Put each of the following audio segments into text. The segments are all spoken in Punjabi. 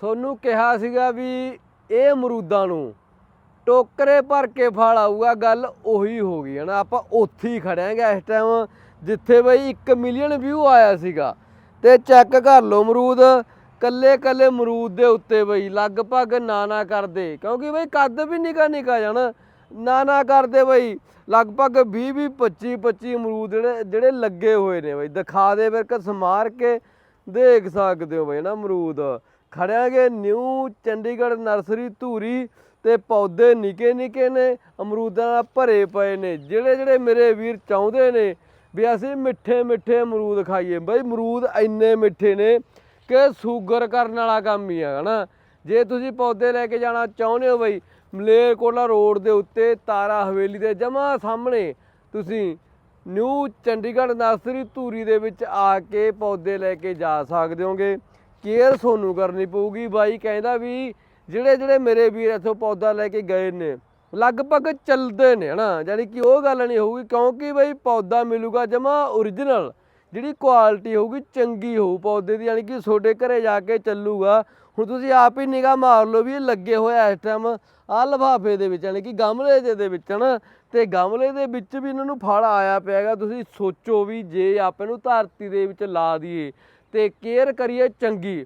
ਸੋਨੂੰ ਕਿਹਾ ਸੀਗਾ ਵੀ ਇਹ ਅਮਰੂਦਾਂ ਨੂੰ ਟੋਕਰੇ ਭਰ ਕੇ ਫਲ ਆਊਗਾ, ਗੱਲ ਉਹੀ ਹੋ ਗਈ, ਹਨਾ? ਆਪਾਂ ਉੱਥੇ ਹੀ ਖੜਿਆਂਗੇ ਇਸ ਟਾਈਮ ਜਿੱਥੇ ਬਈ 1 ਮਿਲੀਅਨ ਵਿਊ ਆਇਆ ਸੀਗਾ। ਤੇ ਚੈੱਕ ਕਰ ਲਓ ਅਮਰੂਦ ਕੱਲੇ ਕੱਲੇ ਅਮਰੂਦ ਦੇ ਉੱਤੇ ਬਈ ਲਗਭਗ ਨਾ ਨਾ ਕਰਦੇ, ਕਿਉਂਕਿ ਬਈ ਕੱਦ ਵੀ ਨਿਕਾ ਨਿਕਾ ਜਾਣਾ ਨਾ ਨਾ ਕਰਦੇ ਬਈ, ਲਗਭਗ 20 20 25 25 ਅਮਰੂਦ ਜਿਹੜੇ ਜਿਹੜੇ ਲੱਗੇ ਹੋਏ ਨੇ ਬਈ। ਦਿਖਾ ਦੇ ਫਿਰ ਕਿ ਸਮਾਰ ਕੇ ਦੇਖ ਸਕਦੇ ਹੋ ਬਈ ਨਾ ਅਮਰੂਦ? ਖੜਿਆਂਗੇ ਨਿਊ ਚੰਡੀਗੜ੍ਹ ਨਰਸਰੀ ਧੂਰੀ ਤੇ ਪੌਦੇ ਨਿੱਕੇ ਨਿੱਕੇ ਨੇ, ਅਮਰੂਦਾਂ ਨਾਲ ਭਰੇ ਪਏ ਨੇ। ਜਿਹੜੇ ਜਿਹੜੇ ਮੇਰੇ ਵੀਰ ਚਾਹੁੰਦੇ ਨੇ ਵੀ ਅਸੀਂ ਮਿੱਠੇ ਮਿੱਠੇ ਅਮਰੂਦ ਖਾਈਏ। ਬਈ ਅਮਰੂਦ ਇੰਨੇ ਮਿੱਠੇ ਨੇ ਕਿ ਸ਼ੂਗਰ ਕਰਨ ਵਾਲਾ ਕੰਮ ਹੀ ਹੈ ਹਨਾ? ਜੇ ਤੁਸੀਂ ਪੌਦੇ ਲੈ ਕੇ ਜਾਣਾ ਚਾਹੁੰਦੇ ਹੋ ਬਈ ਮਲੇਰਕੋਟਲਾ ਰੋਡ ਦੇ ਉੱਤੇ ਤਾਰਾ ਹਵੇਲੀ ਦੇ ਜਮਾ ਸਾਹਮਣੇ ਤੁਸੀਂ ਨਿਊ ਚੰਡੀਗੜ੍ਹ ਨਰਸਰੀ ਧੂਰੀ ਦੇ ਵਿੱਚ ਆ ਕੇ ਪੌਦੇ ਲੈ ਕੇ ਜਾ ਸਕਦੇ ਹੋਗੇ। ਕੇਅਰ ਤੁਹਾਨੂੰ ਕਰਨੀ ਪਊਗੀ। ਬਾਈ ਕਹਿੰਦਾ ਵੀ ਜਿਹੜੇ ਜਿਹੜੇ ਮੇਰੇ ਵੀਰ ਇੱਥੋਂ ਪੌਦਾ ਲੈ ਕੇ ਗਏ ਨੇ, ਲਗਭਗ ਚੱਲਦੇ ਨੇ, ਹਨਾ? ਯਾਨੀ ਕਿ ਉਹ ਗੱਲ ਨਹੀਂ ਹੋਊਗੀ, ਕਿਉਂਕਿ ਬਈ ਪੌਦਾ ਮਿਲੂਗਾ ਜਮਾ origignal ਜਿਹੜੀ ਕੁਆਲਿਟੀ ਹੋਊਗੀ ਚੰਗੀ ਹੋਊ ਪੌਦੇ ਦੀ, ਯਾਨੀ ਕਿ ਤੁਹਾਡੇ ਘਰੇ ਜਾ ਕੇ ਚੱਲੂਗਾ। ਹੁਣ ਤੁਸੀਂ ਆਪ ਹੀ ਨਿਗਾਹ ਮਾਰ ਲਓ ਵੀ ਇਹ ਲੱਗੇ ਹੋਇਆ ਇਸ ਟਾਈਮ ਆ ਲਿਫਾਫੇ ਦੇ ਵਿੱਚ, ਯਾਨੀ ਕਿ ਗਮਲੇ ਦੇ ਵਿੱਚ ਨਾ ਤੇ ਗਮਲੇ ਦੇ ਵਿੱਚ ਵੀ ਇਹਨਾਂ ਨੂੰ ਫਲ ਆਇਆ ਪਿਆਗਾ ਤੁਸੀਂ ਸੋਚੋ ਵੀ ਜੇ ਆਪਾਂ ਇਹਨੂੰ ਧਰਤੀ ਦੇ ਵਿੱਚ ਲਾ ਦਈਏ ਤੇ ਕੇਅਰ ਕਰੀਏ ਚੰਗੀ,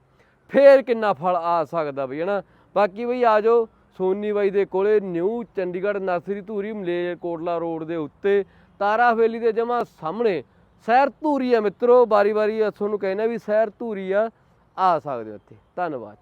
ਫੇਰ ਕਿੰਨਾ ਫਲ ਆ ਸਕਦਾ ਬਈ, ਹਨਾ? ਬਾਕੀ ਬਈ ਆ ਜਾਓ, ਸੋਨੀ ਬਾਈ ਦੇ ਕੋਲੇ new Chandigarh nursery Dhuri Malerkotla road ਦੇ ਉੱਤੇ, ਤਾਰਾ ਹਵੇਲੀ ਦੇ ਜਮਾ ਸਾਹਮਣੇ। ਸ਼ਹਿਰ ਧੂਰੀ ਆ ਮਿੱਤਰੋ ਬਾਰੀ ਬਾਰੀ ਤੁਹਾਨੂੰ ਕਹਿਣਾ ਵੀ ਸ਼ਹਿਰ ਧੂਰੀ ਆ ਆ ਸਕਦੇ ਹੋ ਇੱਥੇ। ਧੰਨਵਾਦ